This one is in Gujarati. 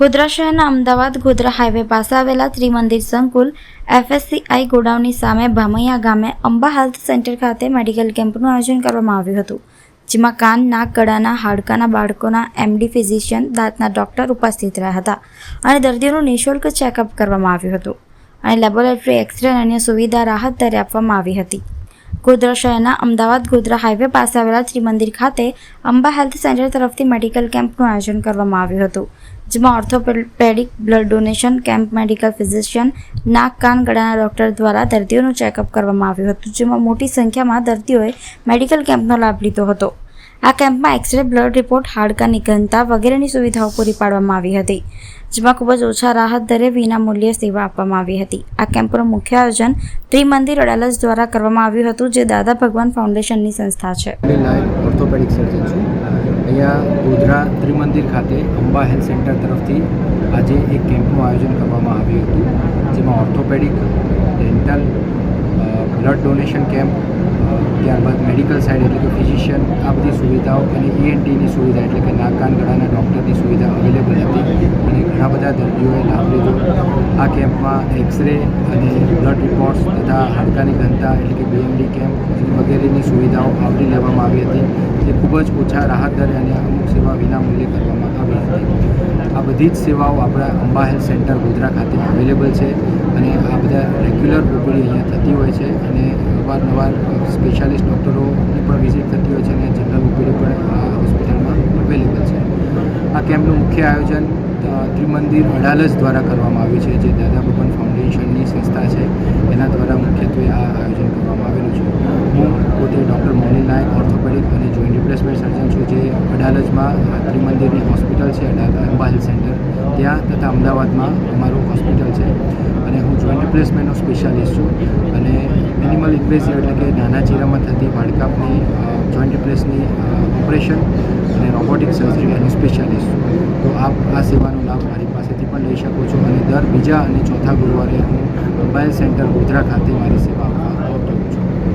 ગોધરા શહેરના અમદાવાદ ગોધરા હાઈવે પાસે આવેલા ત્રિમંદિર સંકુલ એફએસસીઆઈ ગોડાઉનની સામે ભામૈયા ગામે અંબા હેલ્થ સેન્ટર ખાતે મેડિકલ કેમ્પનું આયોજન કરવામાં આવ્યું હતું, જેમાં કાન, નાક, ગળાના, હાડકાના બાળકોના એમડી ફિઝિશિયન, દાંતના ડોક્ટર ઉપસ્થિત રહ્યા હતા અને દર્દીઓનું નિઃશુલ્ક ચેકઅપ કરવામાં આવ્યું હતું અને લેબોરેટરી, એક્સરે અને અન્ય સુવિધા રાહત દરે આપવામાં આવી હતી. ગોધરા શહેરના અમદાવાદ ગોધરા હાઈવે પાસે આવેલા ત્રિમંદિર ખાતે અંબા હેલ્થ સેન્ટર તરફથી મેડિકલ કેમ્પનું આયોજન કરવામાં આવ્યું હતું જેમાં orthopaedic blood donation camp medical physician નાક, કાન, ગળાના ડૉક્ટર દ્વારા દર્દીઓનું ચેકઅપ કરવામાં આવ્યું હતું, જેમાં મોટી સંખ્યામાં દર્દીઓએ મેડિકલ કેમ્પનો લાભ લીધો હતો. આ કેમ્પમાં એક્સરે બ્લડ રિપોર્ટ હાડકાની ઘનતા વગેરેની સુવિધાઓ પૂરી પાડવામાં આવી હતી, જેમાં ખૂબ જ ઓછા રાહત દરે વિના મૂલ્યે સેવા આપવામાં આવી હતી. આ કેમ્પનું મુખ્ય આયોજન ત્રિમંદિર અડાલજ દ્વારા કરવામાં આવ્યું હતું, જે દાદા ભગવાન ફાઉન્ડેશનની સંસ્થા છે. ઓર્થોપેડિક સર્જન છું. અહીંયા ગોધરા ત્રિમંદિર ખાતે અંબા હેલ્થ સેન્ટર તરફથી આજે એક કેમ્પનું આયોજન કરવામાં આવ્યું હતું, જેમાં orthopaedic, dental blood donation camp ત્યારબાદ મેડિકલ સાઇડ એટલે કે ફિઝિશિયન આ બધી સુવિધાઓ અને ઈએનટીની સુવિધા એટલે કે નાક ગળાના ડૉક્ટરની સુવિધા અવેલેબલ હતી અને ઘણા બધા દર્દીઓએ લાભ લીધો. આ કેમ્પમાં એક્સરે અને બ્લડ રિપોર્ટ્સ તથા હાડકાની ઘનતા એટલે કે બીએમડી કેમ્પ વગેરેની સુવિધાઓ આવરી લેવામાં આવી હતી. જે ખૂબ જ ઓછા રાહત દરે અને અમુક સેવા વિનામૂલ્યે કરવામાં આવી હતી. આ બધી જ સેવાઓ આપણા અંબા હેલ્થ સેન્ટર ગોધરા ખાતે અવેલેબલ છે અને આ બધા રેગ્યુલર ઓપીડી અહીંયા થતી હોય છે અને અવારનવાર સ્પેશિયાલિસ્ટ ડૉક્ટરોની પણ વિઝિટ થતી હોય છે અને જનરલ ઓપીડી પણ આ હોસ્પિટલમાં અવેલેબલ છે. આ કેમ્પનું મુખ્ય આયોજન ત્રિમંદિર અડાલજ દ્વારા કરવામાં આવ્યું છે, જે દાદા ભગવાન ફાઉન્ડેશનની સંસ્થા છે. એના દ્વારા મુખ્યત્વે આ આયોજન કરવામાં આવેલું છે. હું પોતે ડૉક્ટર મોનિલ નાયક ઓર્થોપેડિક અને જોઈન્ટ રિપ્લેસમેન્ટ સર્જન છું, જે અડાલજમાં ત્રિમંદિરની હોસ્પિટલ છે, અડાલ અંબા હેલ્થ સેન્ટર. ત્યાં તથા અમદાવાદમાં અમારું હોસ્પિટલ છે. અને હું જોઈન્ટ રિપ્લેસમેન્ટનો સ્પેશિયાલિસ્ટ છું અને મિનિમલ ઇન્વેસિવ એટલે કે નાના ચીરામાં થતી વાડકાપની જોઈન્ટ રિપ્લેસની ઓપરેશન અને રોબોટિક સર્જરી એનો સ્પેશિયાલિસ્ટ. તો આપ આ સેવાનો લાભ મારી પાસેથી પણ લઈ શકો છો અને દર બીજા અને ચોથા ગુરુવારે હું મોબાઈલ સેન્ટર ગોધરા ખાતે મારી સેવા